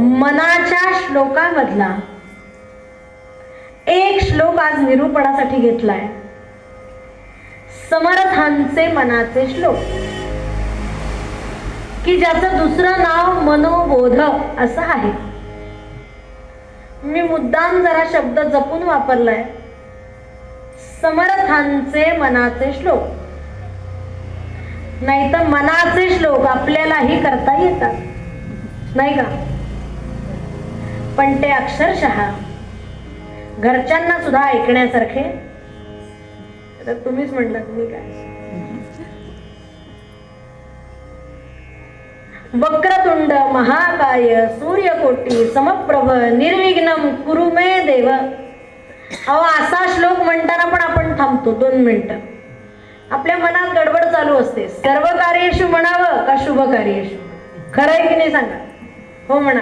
मनाच्या श्लोकामधला एक श्लोक आज निरूपणासाठी घेतलाय. समर्थांचे मनाचे श्लोक. की ज्याचं दुसरं नाव मनोबोध असं आहे. मी मुद्दाम जरा शब्द जपून वापरलाय. समर्थांचे मनाचे श्लोक. नाही तर मनाचे श्लोक आपल्यालाही करता येतात. नाही का? पण ते अक्षरशः घरच्यांना सुद्धा ऐकण्यासारखे. तर तुम्हीच म्हटलं तुम्ही काय? वक्रतुंड महाकाय सूर्यकोटी समप्रभ निर्विघ्नम कुरुमे देव. अहो असा श्लोक म्हणताना पण आपण थांबतो दोन मिनटं. आपल्या मनात गडबड चालू असते. सर्व कार्येशू म्हणावं का शुभ कार्येशू खरं आहे की नाही सांगा? हो म्हणा.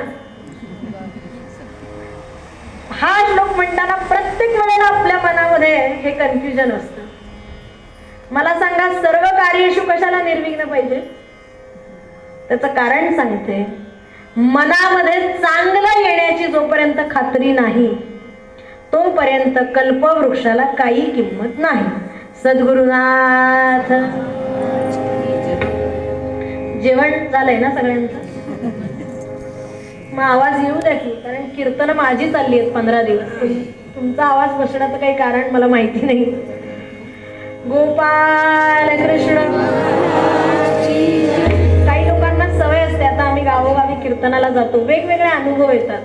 हा श्लोक म्हणताना प्रत्येक वेळेला आपल्या मनामध्ये हे कन्फ्युजन असतं. मला सांगा सर्व कार्यशु कशाला निर्विघ्न पाहिजे? त्याचं कारण सांगते. मनामध्ये चांगलं येण्याची जोपर्यंत खात्री नाही तोपर्यंत कल्पवृक्षाला काही किंमत नाही. सद्गुरुनाथ. जेवण झालंय ना सगळ्यांचं? मग आवाज येऊ द्या की कारण कीर्तन माझी चालली आहेत पंधरा दिवस. तुमचा आवाज बसण्याचं काही कारण मला माहिती नाही. गोपाल कृष्ण. काही लोकांना सवय असते आता आम्ही गावोगावी कीर्तनाला जातो. वेगवेगळे अनुभव येतात.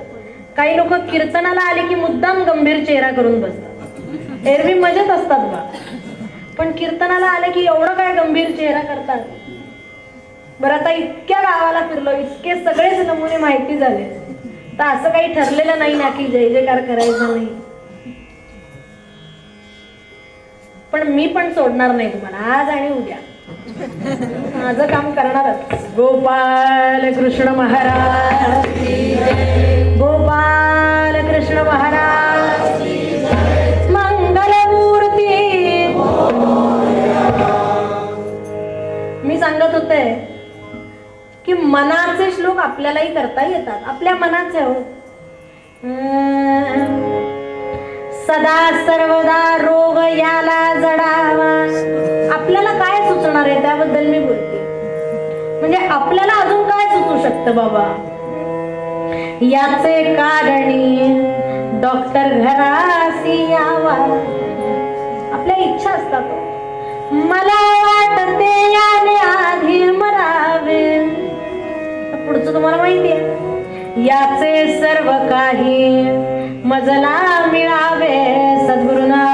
काही लोक कीर्तनाला आले की मुद्दाम गंभीर चेहरा करून बसतात. एरवी मजेत असतात बा. पण कीर्तनाला आले की एवढं काय गंभीर चेहरा करतात? बरं आता इतक्या गावाला फिरलो इतके सगळेच नमुने माहिती झाले. तर असं काही ठरलेलं नाही ना की जय जयकार करायचा नाही. पण मी पण सोडणार नाही तुम्हाला. आज आणि उद्या. माझं काम करणारच. गोपाल कृष्ण महाराज की मनाचे श्लोक आपल्यालाही करता येतात. आपल्या मनाचे हो. सदा सर्वदा रोग याला जडावा. आपल्याला काय सुचणार आहे त्याबद्दल मी बोलते. म्हणजे आपल्याला अजून काय सुचू शकतं बाबा? याचे कारणी डॉक्टर घरासी यावा. आपल्या इच्छा असतात हो. मला पुढचं तुम्हाला माहिती आहे. याचे सर्व काही मजला मिळावे सद्गुरुना.